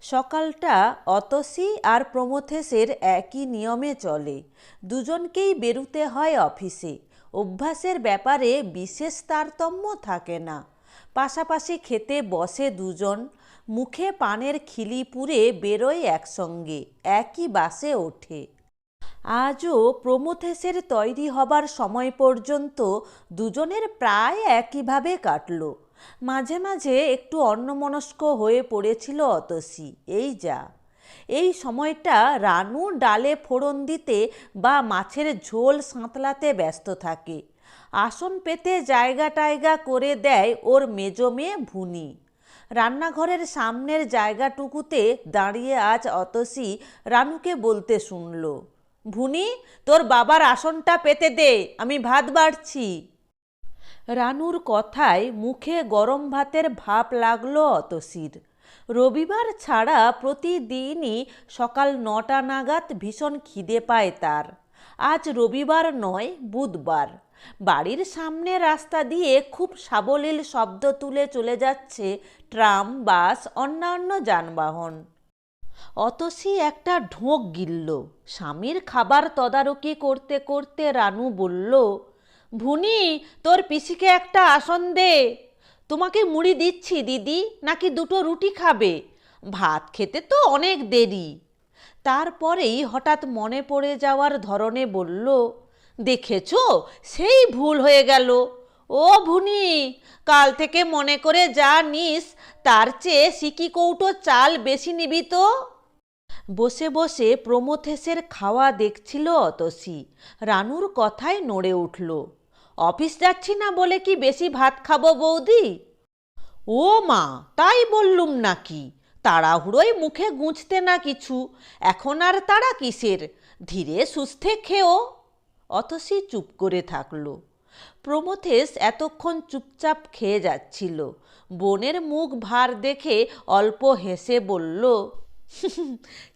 সকালটা অতসী আর প্রমথেসের একই নিয়মে চলে। দুজনকেই বেরুতে হয় অফিসে। অভ্যাসের ব্যাপারে বিশেষ তারতম্য থাকে না। পাশাপাশি খেতে বসে দুজন, মুখে পানের খিলি পুরে বেরোয় একসঙ্গে, একই বাসে ওঠে। আজও প্রমথেসের তৈরি হবার সময় পর্যন্ত দুজনের প্রায় একইভাবে কাটল। মাঝে মাঝে একটু অন্যমনস্ক হয়ে পড়েছিল অতসী। এই যা। এই সময়টা রানু ডালে ফোড়ন দিতে বা মাছের ঝোল সাঁতলাতে ব্যস্ত থাকে। আসন পেতে জায়গা টায়গা করে দেয় ওর মেজো মেয়ে ভুনি। রান্নাঘরের সামনের জায়গাটুকুতে দাঁড়িয়ে আজ অতসী রানুকে বলতে শুনল, ভুনি, তোর বাবার আসনটা পেতে দে, আমি ভাত বাড়ছি। রানুর কথায় মুখে গরম ভাতের ভাপ লাগল অতসির। রবিবার ছাড়া প্রতিদিনই সকাল নটা নাগাদ ভীষণ খিদে পায় তার। আজ রবিবার নয়, বুধবার। বাড়ির সামনে রাস্তা দিয়ে খুব সাবলীল শব্দ তুলে চলে যাচ্ছে ট্রাম, বাস, অন্যান্য যানবাহন। অতসি একটা ঢোক গিলল। স্বামীর খাবার তদারকি করতে করতে রানু বলল ভুনি, তোর পিসিকে একটা আসন দে। তোমাকে মুড়ি দিচ্ছি, দিদি, নাকি দুটো রুটি খাবে? ভাত খেতে তো অনেক দেরি। তারপরেই হঠাৎ মনে পড়ে যাওয়ার ধরনে বলল, দেখেছ, সেই ভুল হয়ে গেল। ও ভুনি, কাল থেকে মনে করে যা নিস তার চেয়ে সিকি কৌটো চাল বেশি নিবি তো? বসে বসে প্রমথেসের খাওয়া দেখছিল অতসী। রানুর কথায় নড়ে উঠল। অফিস যাচ্ছি না বলে কি বেশি ভাত খাব বৌদি? ও মা, তাই বললুম নাকি। তাড়াহুড়োই মুখে গুঁজতে না কিছু। এখন আর তাড়া কিসের? ধীরে সুস্থে খেও। অতসী চুপ করে থাকল। প্রমথেশ এতক্ষণ চুপচাপ খেয়ে যাচ্ছিল। বোনের মুখ ভার দেখে অল্প হেসে বলল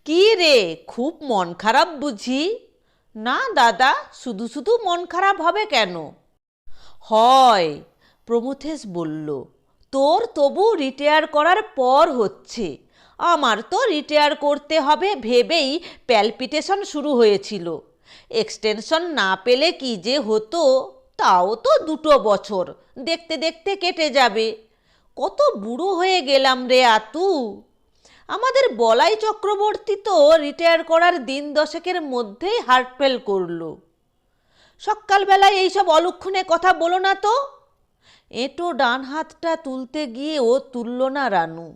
কি রে, খুব মন খারাপ বুঝি? না দাদা, শুধু শুধু মন খারাপ হবে কেন? হয়। প্রমথেশ বলল, তোর তবু রিটায়ার করার পর হচ্ছে। আমার তো রিটায়ার করতে হবে ভেবেই প্যালপিটেশন শুরু হয়েছিল। এক্সটেনশন না পেলে কি যে হতো, তাও তো দুটো বছর। দেখতে দেখতে কেটে যাবে। কত বুড়ো হয়ে গেলাম রে আতু। আমাদের বলাই চক্রবর্তী তো রিটায়ার করার দিন দশেকের মধ্যেই হার্ট ফেল করল। সকালবেলায় এইসব অলক্ষণে কথা বলো না তো। এঁটো ডান হাতটা তুলতে গিয়ে ও তুলল না রানু।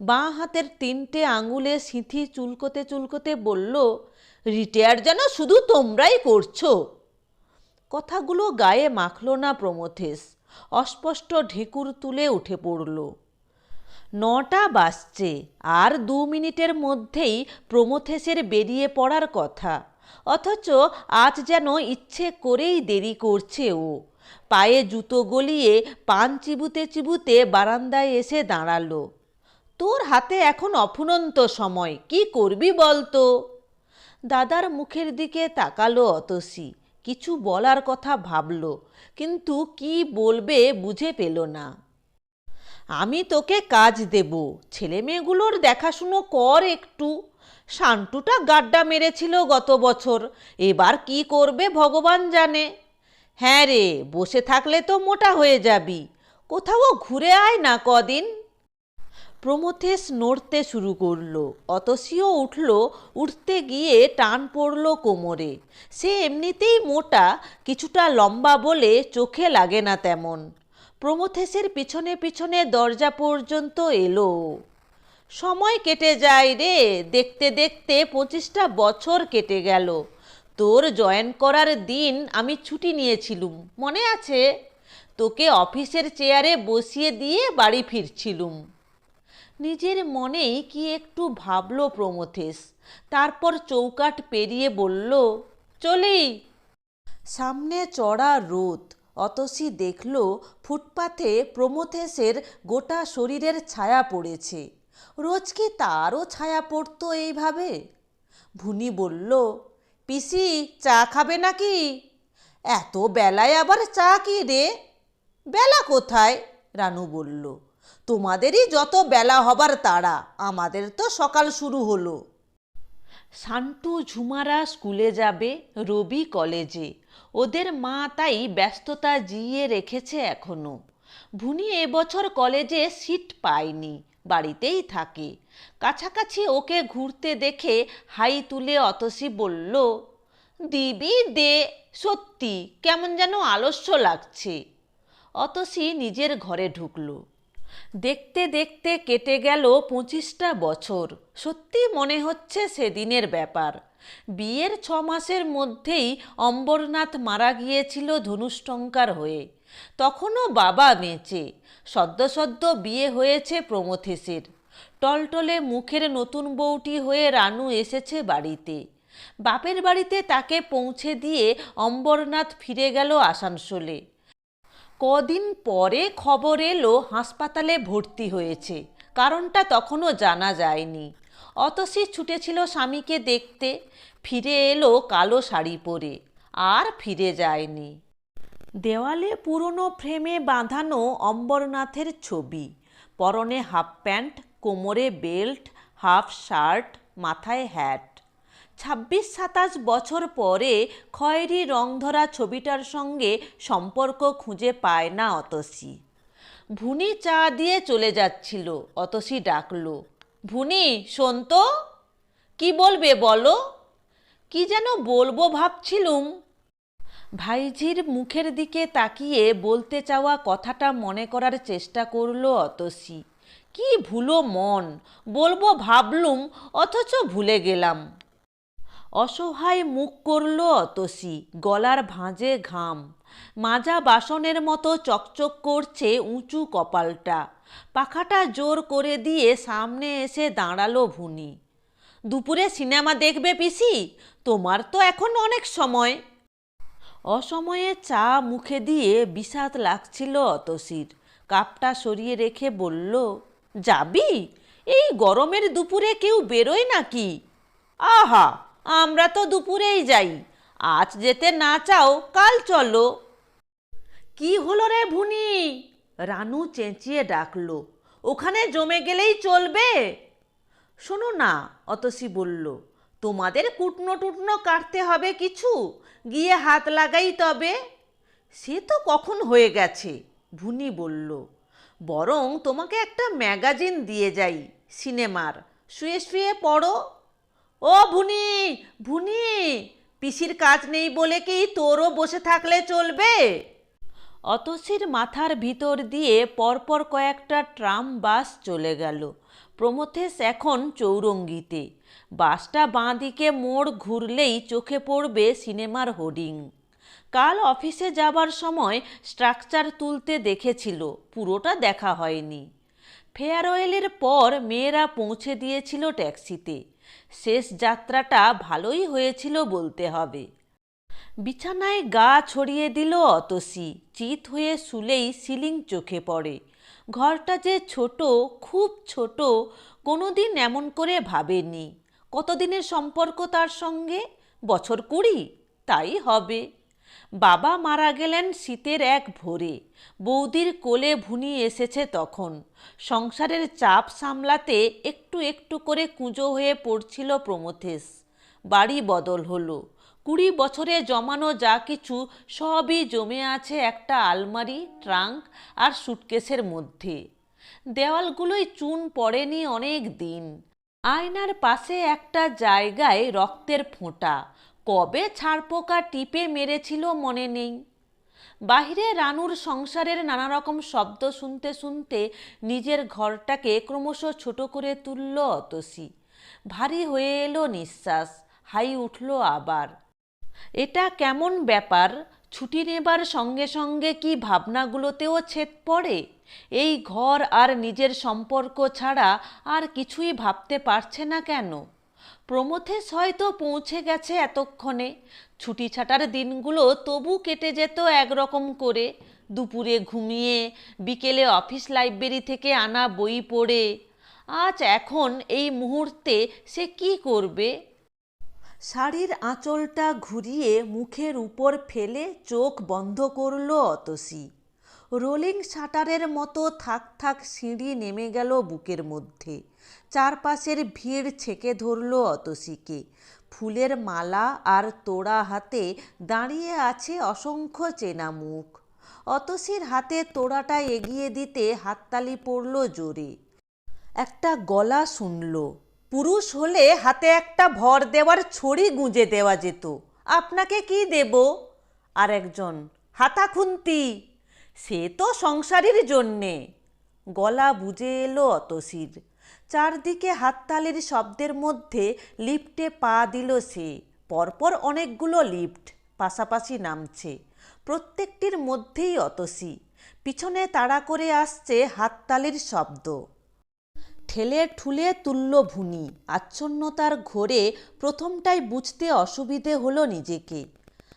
বাঁ হাতের তিনটে আঙুলে সিঁথি চুলকোতে চুলকোতে বলল, রিটায়ার যেন শুধু তোমরাই করছ। কথাগুলো গায়ে মাখল না প্রমথেশ। অস্পষ্ট ঢেকুর তুলে উঠে পড়ল। নটা বাজছে, আর দু মিনিটের মধ্যেই প্রমথেশের বেরিয়ে পড়ার কথা। অথচ আজ যেন ইচ্ছে করেই দেরি করছে ও। পায়ে জুতো গলিয়ে পান চিবুতে চিবুতে বারান্দায় এসে দাঁড়াল। তোর হাতে এখন অফুনন্ত সময়, কি করবি বলতো? দাদার মুখের দিকে তাকালো অতসী। কিছু বলার কথা ভাবল, কিন্তু কি বলবে বুঝে পেল না। আমি তোকে কাজ দেব ছেলে মেয়েগুলোর দেখাশুনো কর একটু। শান্টুটা গাড্ডা মেরেছিল গত বছর। এবার কি করবে ভগবান জানে। হ্যাঁ রে, বসে থাকলে তো মোটা হয়ে যাবি। কোথাও ঘুরে আয় না কদিন। প্রমথেশ নড়তে শুরু করল, অতসীও উঠল, উঠতে গিয়ে টান পড়ল কোমরে। সে এমনিতেই মোটা, কিছুটা লম্বা বলে চোখে লাগে না তেমন। প্রমথেশের পিছনে পিছনে দরজা পর্যন্ত এলো। সময় কেটে যায় রে। দেখতে দেখতে পঁচিশটা বছর কেটে গেল। তোর জয়েন করার দিন আমি ছুটি নিয়েছিলুম, মনে আছে? তোকে অফিসের চেয়ারে বসিয়ে দিয়ে বাড়ি ফিরছিলুম। নিজের মনেই কি একটু ভাবল প্রমথেশ। তারপর চৌকাট পেরিয়ে বলল, চলি। সামনে চড়া রোদ, অতসী দেখল ফুটপাথে প্রমথেশের গোটা শরীরের ছায়া পড়েছে। রোজ কি তারও ছায়া পড়তো এইভাবে। ভুনি বলল, পিসি, চা খাবে নাকি? এত বেলায় আবার চা কি রে? বেলা কোথায়? রানু বলল, তোমাদেরই যত বেলা হবার তাড়া, আমাদের তো সকাল শুরু হলো। শান্টু ঝুমারা স্কুলে যাবে, রবি কলেজে। ওদের মা তাই ব্যস্ততা জিয়ে রেখেছে এখনও। ভুনি এবছর কলেজে সিট পায়নি। বাড়িতেই থাকে। কাছাকাছি ওকে ঘুরতে দেখে হাই তুলে অতসী বলল, দিবি দে, সত্যি, কেমন যেন আলস্য লাগছে। অতসী নিজের ঘরে ঢুকল। দেখতে দেখতে কেটে গেল পঁচিশটা বছর। সত্যি মনে হচ্ছে সেদিনের ব্যাপার। বিয়ের ছ মাসের মধ্যেই অম্বরনাথ মারা গিয়েছিল ধনুষ্টঙ্কার হয়ে। তখনও বাবা বেঁচে। সদ্য সদ্য বিয়ে হয়েছে প্রমথেশের। টলটলে মুখের নতুন বউটি হয়ে রানু এসেছে বাড়িতে। বাপের বাড়িতে তাকে পৌঁছে দিয়ে অম্বরনাথ ফিরে গেল আসানসোলে। কদিন পরে খবর এলো হাসপাতালে ভর্তি হয়েছে। কারণটা তখনও জানা যায়নি। অতসী ছুটেছিল স্বামীকে দেখতে। ফিরে এলো কালো শাড়ি পরে। আর ফিরে যায়নি। দেওয়ালে পুরনো ফ্রেমে বাঁধানো অম্বরনাথের ছবি। পরনে হাফ প্যান্ট, কোমরে বেল্ট, হাফ শার্ট, মাথায় হ্যাট। ছাব্বিশ সাতাশ বছর পরে খয়েরি রং ধরা ছবিটার সঙ্গে সম্পর্ক খুঁজে পায় না অতসী। ভুনি চা দিয়ে চলে যাচ্ছিল, অতসী ডাকলো, ভুনি, শোন তো, কি বলবে বলো? কি যেন বলব ভাবছিলুম? ভাইঝির মুখের দিকে তাকিয়ে বলতে চাওয়া কথাটা মনে করার চেষ্টা করল অতসী। কি ভুলো মন, বলব ভাবলুম, অথচ ভুলে গেলাম। অসহায় মুখ করল অতসী, গলার ভাঁজে ঘাম। মাজা বাসনের মতো চকচক করছে উঁচু কপালটা। পাখাটা জোর করে দিয়ে সামনে এসে দাঁড়াল ভুনি। দুপুরে সিনেমা দেখবে পিসি? তোমার তো এখন অনেক সময়। অসময়ে চা মুখে দিয়ে বিষাদ লাগছিল অতসির। কাপটা সরিয়ে রেখে বলল, যাবি? এই গরমের দুপুরে কেউ বেরোয় নাকি? আহা, আমরা তো দুপুরেই যাই। আজ যেতে না চাও, কাল চলো। কি হলো রে ভুনি? রানু চেঁচিয়ে ডাকলো, ওখানে জমে গেলেই চলবে? শোনো না, অতসী বলল, তোমাদের কুটনো টুটনো কাটতে হবে কিছু। গিয়ে হাত লাগাই তবে। সে তো কখন হয়ে গেছে? ভুনি বলল, বরং তোমাকে একটা ম্যাগাজিন দিয়ে যাই সিনেমার। শুয়ে শুয়ে পড়ো। ও ভুনি ভুনি, পিসির কাজ নেই বলে কি তোরও বসে থাকলে চলবে? অতসির মাথার ভিতর দিয়ে পরপর কয়েকটা ট্রাম বাস চলে গেল। প্রমথেশ এখন চৌরঙ্গিতে। বাসটা বাঁ দিকে মোড় ঘুরলেই চোখে পড়বে সিনেমার হোর্ডিং। কাল অফিসে যাবার সময় স্ট্রাকচার তুলতে দেখেছিল, পুরোটা দেখা হয়নি। ফেয়ারওয়েলের পর মেয়েরা পৌঁছে দিয়েছিল ট্যাক্সিতে। শেষ যাত্রাটা ভালোই হয়েছিল বলতে হবে। বিছানায় গা ছড়িয়ে দিল অতসী, চিত হয়ে শুলেই সিলিং চোখে পড়ে। ঘরটা যে ছোট, খুব ছোট, কোনোদিন এমন করে ভাবেনি। কতদিনের সম্পর্ক তার সঙ্গে? বছর কুড়ি? তাই হবে। বাবা মারা গেলেন শীতের এক ভোরে। বৌদির কোলে ভুনি এসেছে তখন। সংসারের চাপ সামলাতে একটু একটু করে কুঁজো হয়ে পড়ছিল প্রমথেশ। বাড়ি বদল হলো। কুড়ি বছরে জমানো যা কিছু, সবই জমে আছে একটা আলমারি, ট্রাঙ্ক আর সুটকেসের মধ্যে। দেওয়ালগুলোই চুন পড়েনি অনেক দিন। আয়নার পাশে একটা জায়গায় রক্তের ফোঁটা। কবে ছাড়পোকা টিপে মেরেছিল মনে নেই। বাহিরে রানুর সংসারের নানা রকম শব্দ শুনতে শুনতে নিজের ঘরটাকে ক্রমশ ছোট করে তুলল অতসী। ভারী হয়ে এলো নিঃশ্বাস, হাই উঠল আবার। এটা কেমন ব্যাপার? ছুটি নেবার সঙ্গে সঙ্গে কি ভাবনাগুলোতেও ছেদ পড়ে? এই ঘর আর নিজের সম্পর্ক ছাড়া আর কিছুই ভাবতে পারছে না কেন? প্রমথেশ হয়তো পৌঁছে গেছে এতক্ষণে। ছুটি ছাটার দিনগুলো তবু কেটে যেত একরকম করে। দুপুরে ঘুমিয়ে, বিকেলে অফিস লাইব্রেরি থেকে আনা বই পড়ে। আজ এখন এই মুহূর্তে সে কি করবে? শাড়ির আঁচলটা ঘুরিয়ে মুখের উপর ফেলে চোখ বন্ধ করল অতসী। রোলিং শাটারের মতো থাক থাক সিঁড়ি নেমে গেল বুকের মধ্যে। চারপাশের ভিড় ছেকে ধরল অতসীকে। ফুলের মালা আর তোড়া হাতে দাঁড়িয়ে আছে অসংখ্য চেনা মুখ। অতসীর হাতে তোড়াটা এগিয়ে দিতে হাততালি পড়ল জোরে। একটা গলা শুনল। পুরুষ হলে হাতে একটা ভর দেওয়ার ছড়ি গুঁজে দেওয়া যেত। আপনাকে কি দেব? আর একজন, হাতা খুন্তি। সে তো সংসারের জন্যে। গলা বুঝে এলো অতসির। চারদিকে হাততালির শব্দের মধ্যে লিফটে পা দিল সে। পরপর অনেকগুলো লিফট, পাশাপাশি নামছে। প্রত্যেকটির মধ্যেই অতসি। পিছনে তাড়া করে আসছে হাততালির শব্দ। ঠেলে ঠুলে তুলল ভুনি আচ্ছন্নতার ঘোরে প্রথমটাই বুঝতে অসুবিধে হলো নিজেকে।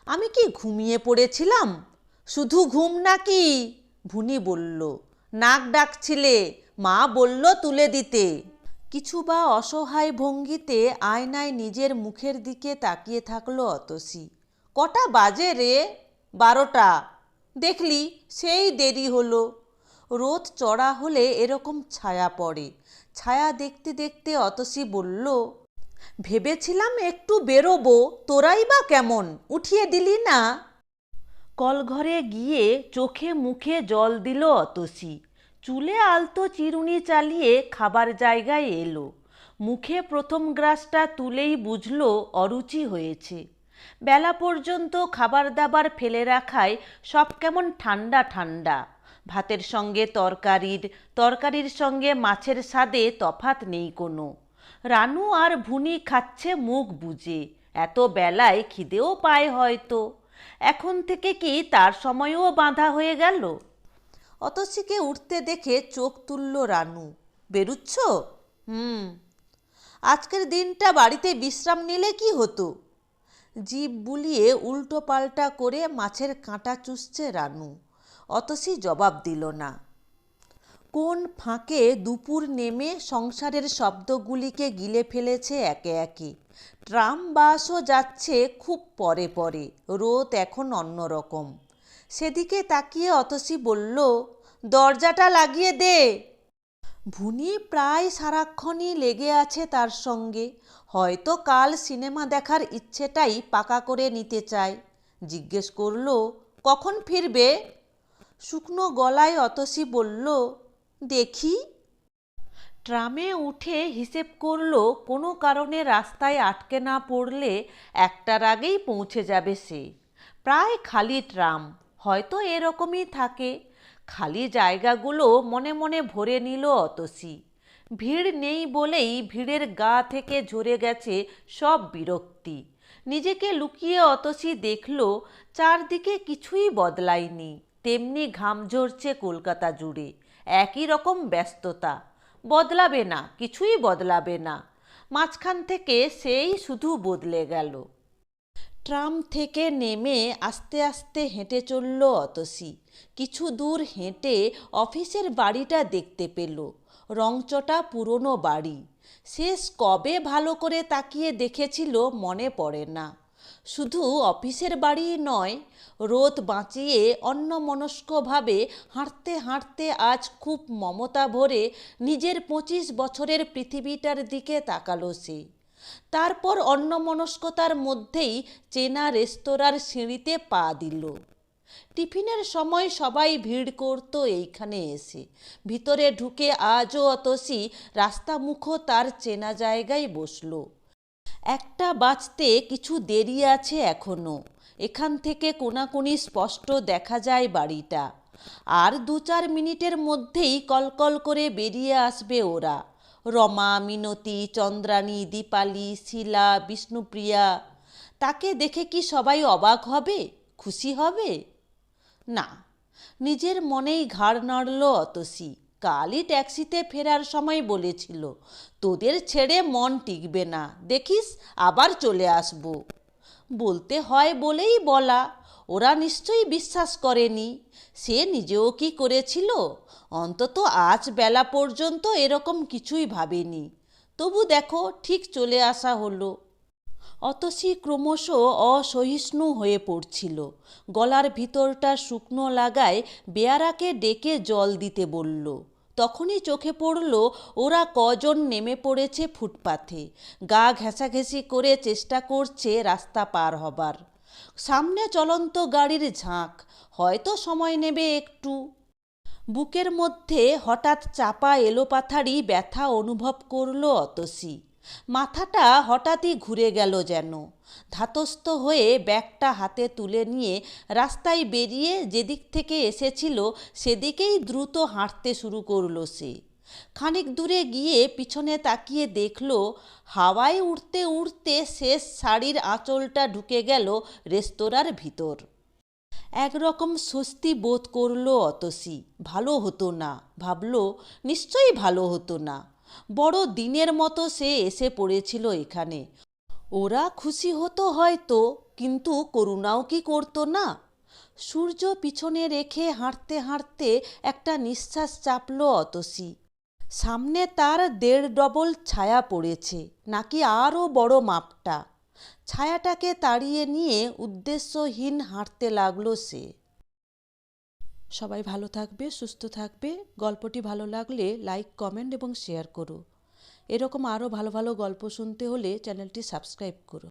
আমি কি ঘুমিয়ে পড়েছিলাম? শুধু ঘুম নাকি? ভুনি বলল। নাক ডাকছিলে, মা বলল তুলে দিতে। কিছু বা অসহায় ভঙ্গিতে আয়নায় নিজের মুখের দিকে তাকিয়ে থাকল অতসী। কটা বাজে রে? বারোটা। দেখলি, সেই দেরি হলো। রোদ চড়া হলে এরকম ছায়া পড়ে। ছায়া দেখতে দেখতে অতসী বলল, ভেবেছিলাম একটু বেরোবো, তোরাই বা কেমন? উঠিয়ে দিলি না? কলঘরে গিয়ে চোখে মুখে জল দিল অতসী। চুলে আলতো চিরুনি চালিয়ে খাবার জায়গায় এলো। মুখে প্রথম গ্রাসটা তুলেই বুঝল অরুচি হয়েছে। বেলা পর্যন্ত খাবার দাবার ফেলে রাখায় সব কেমন ঠান্ডা ঠান্ডা। ভাতের সঙ্গে তরকারির তরকারির সঙ্গে মাছের স্বাদে তফাত নেই কোনো। রানু আর ভুনি খাচ্ছে মুখ বুজে, এত বেলায় খিদেও পায় হয়তো। এখন থেকে কি তার সময়ও বাঁধা হয়ে গেল? অতসীকে উঠতে দেখে চোখ তুলল রানু। বেরুচ্ছ? হুম। আজকের দিনটা বাড়িতে বিশ্রাম নিলে কি হতো? জিভ বুলিয়ে উল্টো পাল্টা করে মাছের কাঁটা চুষছে রানু। অতসী জবাব দিল না। কোন ফাঁকে দুপুর নেমে সংসারের শব্দগুলিকে গিলে ফেলেছে একে একে। ট্রাম বাসও যাচ্ছে খুব পরে পরে, রোদ এখন অন্যরকম। সেদিকে তাকিয়ে অতসী বলল, দরজাটা লাগিয়ে দে। ভুনি প্রায় সারাক্ষণই লেগে আছে তার সঙ্গে। হয়তো কাল সিনেমা দেখার ইচ্ছেটাই পাকা করে নিতে চায়। জিজ্ঞেস করল, কখন ফিরবে? শুকনো গলায় অতসী বলল, দেখি। ট্রামে উঠে হিসেব করল, কোনো কারণে রাস্তায় আটকে না পড়লে একটার আগেই পৌঁছে যাবে সে। প্রায় খালি ট্রাম, হয়তো এরকমই থাকে। খালি জায়গাগুলো মনে মনে ভরে নিল অতসী। ভিড় নেই বলেই ভিড়ের গা থেকে ঝরে গেছে সব বিরক্তি। নিজেকে লুকিয়ে অতসী দেখল, চারদিকে কিছুই বদলায়নি। তেমনি ঘাম ঝরছে কলকাতা জুড়ে। একই রকম ব্যস্ততা। বদলাবে না, কিছুই বদলাবে না। মাঝখান থেকে সেই শুধু বদলে গেল। ট্রাম থেকে নেমে আস্তে আস্তে হেঁটে চলল অতসি। কিছু দূর হেঁটে অফিসের বাড়িটা দেখতে পেল। রংচটা পুরনো বাড়ি। শেষ কবে ভালো করে তাকিয়ে দেখেছিল মনে পড়ে না। শুধু অফিসের বাড়ি নয়, রোদ বাঁচিয়ে অন্যমনস্কভাবে হাঁটতে হাঁটতে আজ খুব মমতা ভরে নিজের পঁচিশ বছরের পৃথিবীটার দিকে তাকালো সে। তারপর অন্যমনস্কতার মধ্যেই চেনা রেস্তোরাঁর সিঁড়িতে পা দিল। টিফিনের সময় সবাই ভিড় করত এইখানে এসে। ভিতরে ঢুকে আজও অতসী রাস্তা মুখো তার চেনা জায়গায় বসল। একটা বাঁচতে কিছু দেরি আছে এখনও এখান থেকে কোনাকুনি স্পষ্ট দেখা যায় বাড়িটা। আর দু চার মিনিটের মধ্যেই কলকল করে বেরিয়ে আসবে ওরা। রমা, মিনতি চন্দ্রাণী দীপালি, শিলা, বিষ্ণুপ্রিয়া, তাকে দেখে কি সবাই অবাক হবে? খুশি হবে? না। নিজের মনেই ঘাড় নাড়ল অতসী। কালই ট্যাক্সিতে ফেরার সময় বলেছিল, তোদের ছেড়ে মন টিকবে না, দেখিস, আবার চলে আসব। বলতে হয় বলেই বলা, ওরা নিশ্চয়ই বিশ্বাস করেনি। সে নিজেও কি করেছিল? অন্তত আজ বেলা পর্যন্ত এরকম কিছুই ভাবেনি। তবু দেখো, ঠিক চলে আসা হলো। অতসী ক্রমশ অসহিষ্ণু হয়ে পড়ছিল। গলার ভিতরটা শুকনো লাগায় বেয়ারাকে ডেকে জল দিতে বলল তখনই চোখে পড়ল, ওরা কজন নেমে পড়েছে ফুটপাথে গা ঘেঁষাঘেঁষি করে চেষ্টা করছে রাস্তা পার হবার। সামনে চলন্ত গাড়ির ঝাঁক, হয়তো সময় নেবে একটু। বুকের মধ্যে হঠাৎ চাপা এলোপাথারি ব্যথা অনুভব করল অতসী। মাথাটা হঠাৎই ঘুরে গেল যেন। ধাতস্থ হয়ে ব্যাগটা হাতে তুলে নিয়ে রাস্তায় বেরিয়ে যেদিক থেকে এসেছিল সেদিকেই দ্রুত হাঁটতে শুরু করল সে। খানিক দূরে গিয়ে পিছনে তাকিয়ে দেখল, হাওয়ায় উড়তে উড়তে শেষ শাড়ির আঁচলটা ঢুকে গেল রেস্তোরাঁর ভিতর। একরকম স্বস্তি বোধ করল অতসী। ভালো হতো না। ভাবল, নিশ্চয়ই ভালো হতো না। বড় দিনের মতো সে এসে পড়েছিল এখানে। ওরা খুশি হতো হয়তো, কিন্তু করুণাও কি করতো না? সূর্য পিছনে রেখে হাঁটতে হাঁটতে একটা নিঃশ্বাস চাপল অতসী। সামনে তার দেড় ডবল ছায়া পড়েছে, নাকি আরও বড় মাপটা। ছায়াটাকে তাড়িয়ে নিয়ে উদ্দেশ্যহীন হাঁটতে লাগল সে। সবাই ভালো থাকবে, সুস্থ থাকবে। গল্পটি ভালো লাগলে লাইক কমেন্ট এবং শেয়ার করো। এরকম আরও ভালো ভালো গল্প শুনতে হলে চ্যানেলটি সাবস্ক্রাইব করো।